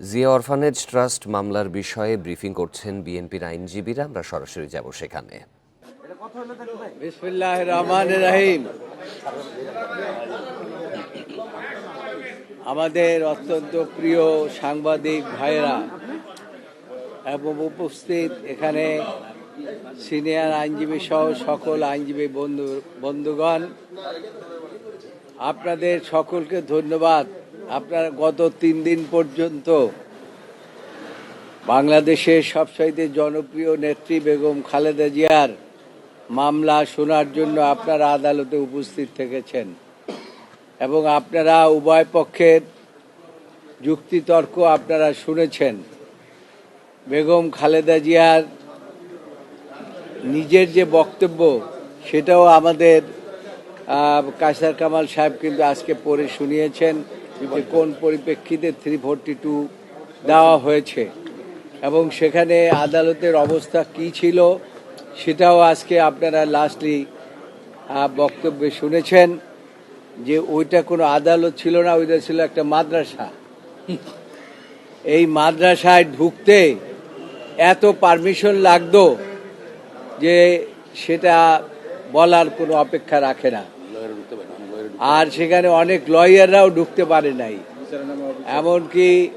Zia orphanage trust মামলার বিষয়ে briefing করছেন বিএনপির আইনজীবীরা, আমরা সরাসরি যাব সেখানে। আমাদের অত্যন্ত প্রিয় সাংবাদিক ভাইয়েরা এবং উপস্থিত এখানে সিনিয়র আইনজীবী সহ সকল আইনজীবী বন্ধু, বন্ধুগণ, আপনাদের সকলকে ধন্যবাদ। আপনারা গত তিন দিন পর্যন্ত বাংলাদেশের সবচাইতে জনপ্রিয় নেত্রী বেগম খালেদা জিয়ার মামলা শোনার জন্য আপনারা আদালতে উপস্থিত থেকেছেন। এবং আপনারা উভয় পক্ষের যুক্তিতর্ক আপনারা শুনেছেন। বেগম খালেদা জিয়ার নিজের যে বক্তব্য সেটাও আমাদের আহ, কায়সার কামাল সাহেব কিন্তু আজকে পড়ে শুনিয়েছেন। যে কোন পরিপ্রেক্ষিতে থ্রি ফোরটি টু দেওয়া হয়েছে এবং সেখানে আদালতের অবস্থা কি ছিল সেটাও আজকে আপনারা লাস্টলি বক্তব্যে শুনেছেন যে ওইটা কোনো আদালত ছিল না, ওইটা ছিল একটা মাদ্রাসা। এই মাদ্রাসায় ঢুকতে এত পারমিশন লাগতো যে সেটা বলার কোনো অপেক্ষা রাখে না। আর সেখানে অনেক লয়াররাও ঢুকতে পারে নাই। এমনকি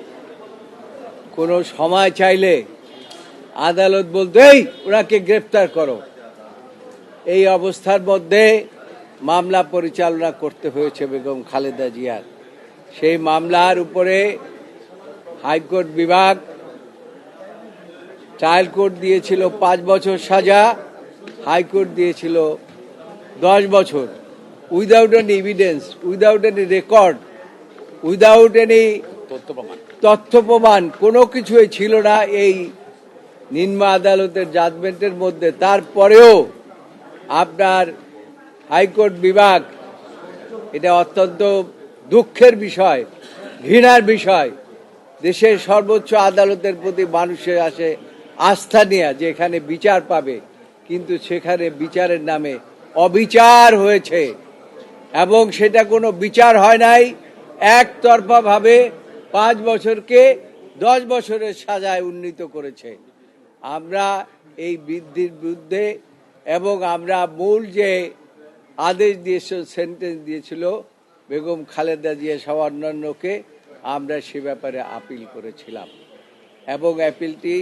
কোনো সময় চাইলে আদালত বলতো, এই, ওনাকে গ্রেপ্তার করো। এই অবস্থার মধ্যে মামলা পরিচালনা করতে হয়েছে বেগম খালেদা জিয়ার। সেই মামলার উপরে হাইকোর্ট বিভাগ ট্রায়াল কোর্ট দিয়েছিল পাঁচ বছর সাজা, হাইকোর্ট দিয়েছিল দশ বছর। Without any evidence without any record without any তথ্য প্রমাণ কোনো কিছুই ছিল না এই নিম্ন আদালতের জাজমেন্টের মধ্যে। তারপরেও আপনার হাইকোর্ট বিভাগ এটা অত্যন্ত দুঃখের বিষয় ঘৃণার বিষয়। দেশের সর্বোচ্চ আদালতের প্রতি মানুষের আসে আস্থা নেয়া যে এখানে বিচার পাবে কিন্তু সেখানে বিচারের নামে অবিচার হয়েছে। এবং সেটা কোনো বিচার হয় নাই। একতরফা ভাবে পাঁচ বছরকে দশ বছরের সাজায় উন্নীত করেছে। আমরা এই বৃদ্ধির বিরুদ্ধে এবং আমরা মূল যে আদেশ দিয়েছিল সেন্টেন্স দিয়েছিল বেগম খালেদা জিয়া সহ অন্যান্যকে, আমরা সে ব্যাপারে আপিল করেছিলাম। এবং অ্যাপিলটি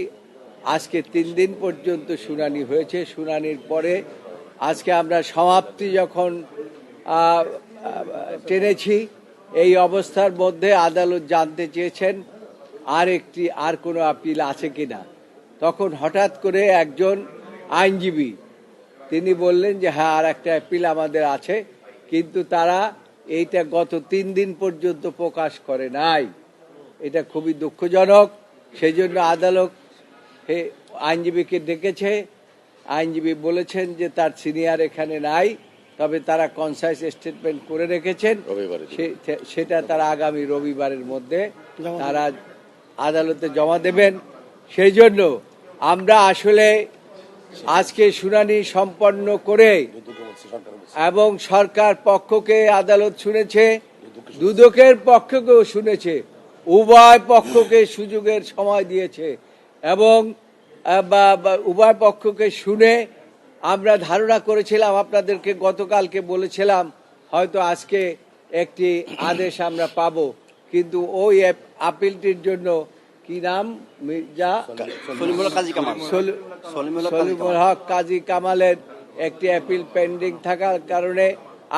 আজকে তিন দিন পর্যন্ত শুনানি হয়েছে। শুনানির পরে আজকে আমরা সমাপ্তি যখন টেনেছি। এই অবস্থার মধ্যে আদালত জানতে চেয়েছেন, আর একটি, আর কোনো আপিল আছে কিনা। তখন হঠাৎ করে একজন আইনজীবী, তিনি বললেন যে হ্যাঁ আর একটা অ্যাপিল আমাদের আছে, কিন্তু তারা এইটা গত তিন দিন পর্যন্ত প্রকাশ করে নাই। এটা খুবই দুঃখজনক। সেই জন্য আদালত আইনজীবীকে ডেকেছে। আইনজীবী বলেছেন যে, তার সিনিয়র এখানে নাই। তবে তারা কনসাইস স্টেটমেন্ট করে রেখেছেন। সে- সেটা তারা আগামী রবিবারের মধ্যে তারা আদালতে জমা দেবেন। সেই জন্য আমরা আসলে আজকে শুনানি সম্পন্ন করে এবং সরকার পক্ষকে আদালত শুনেছে দুদকের পক্ষকেও শুনেছে উভয় পক্ষকে সুযোগের সময় দিয়েছে এবং উভয় পক্ষকে শুনে আমরা ধারণা করেছিলাম আপনাদেরকে গতকালকে বলেছিলাম হয়তো আজকে একটি আদেশ আমরা পাব। কিন্তু ওই আপিলটির জন্য কি নাম? মির্জা? সলিমুল হক কাজী কামালের একটি অ্যাপিল পেন্ডিং থাকার কারণে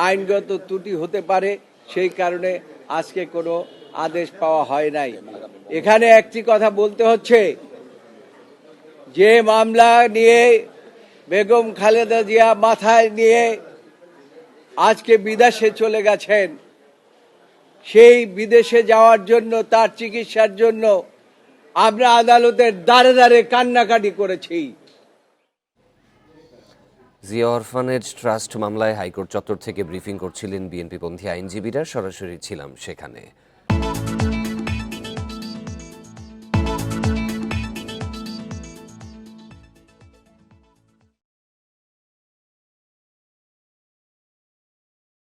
আইনগত ত্রুটি হতে পারে সেই কারণে আজকে কোনো আদেশ পাওয়া হয় নাই। এখানে একটি কথা বলতে হচ্ছে যে মামলা নিয়ে বেগম খালেদা জিয়া মাথায় নিয়ে আজকে বিদেশে চলে গেছেন। সেই বিদেশে যাওয়ার জন্য, তার চিকিৎসার জন্য আমরা আদালতের দ্বারে দ্বারে কান্নাকাটি করেছি। জিয়া অরফানেজ ট্রাস্ট মামলায় হাইকোর্ট চত্বর থেকে ব্রিফিং করছিলেন বিএনপিপন্থী আইনজীবীরা, সরাসরি ছিলাম সেখানে।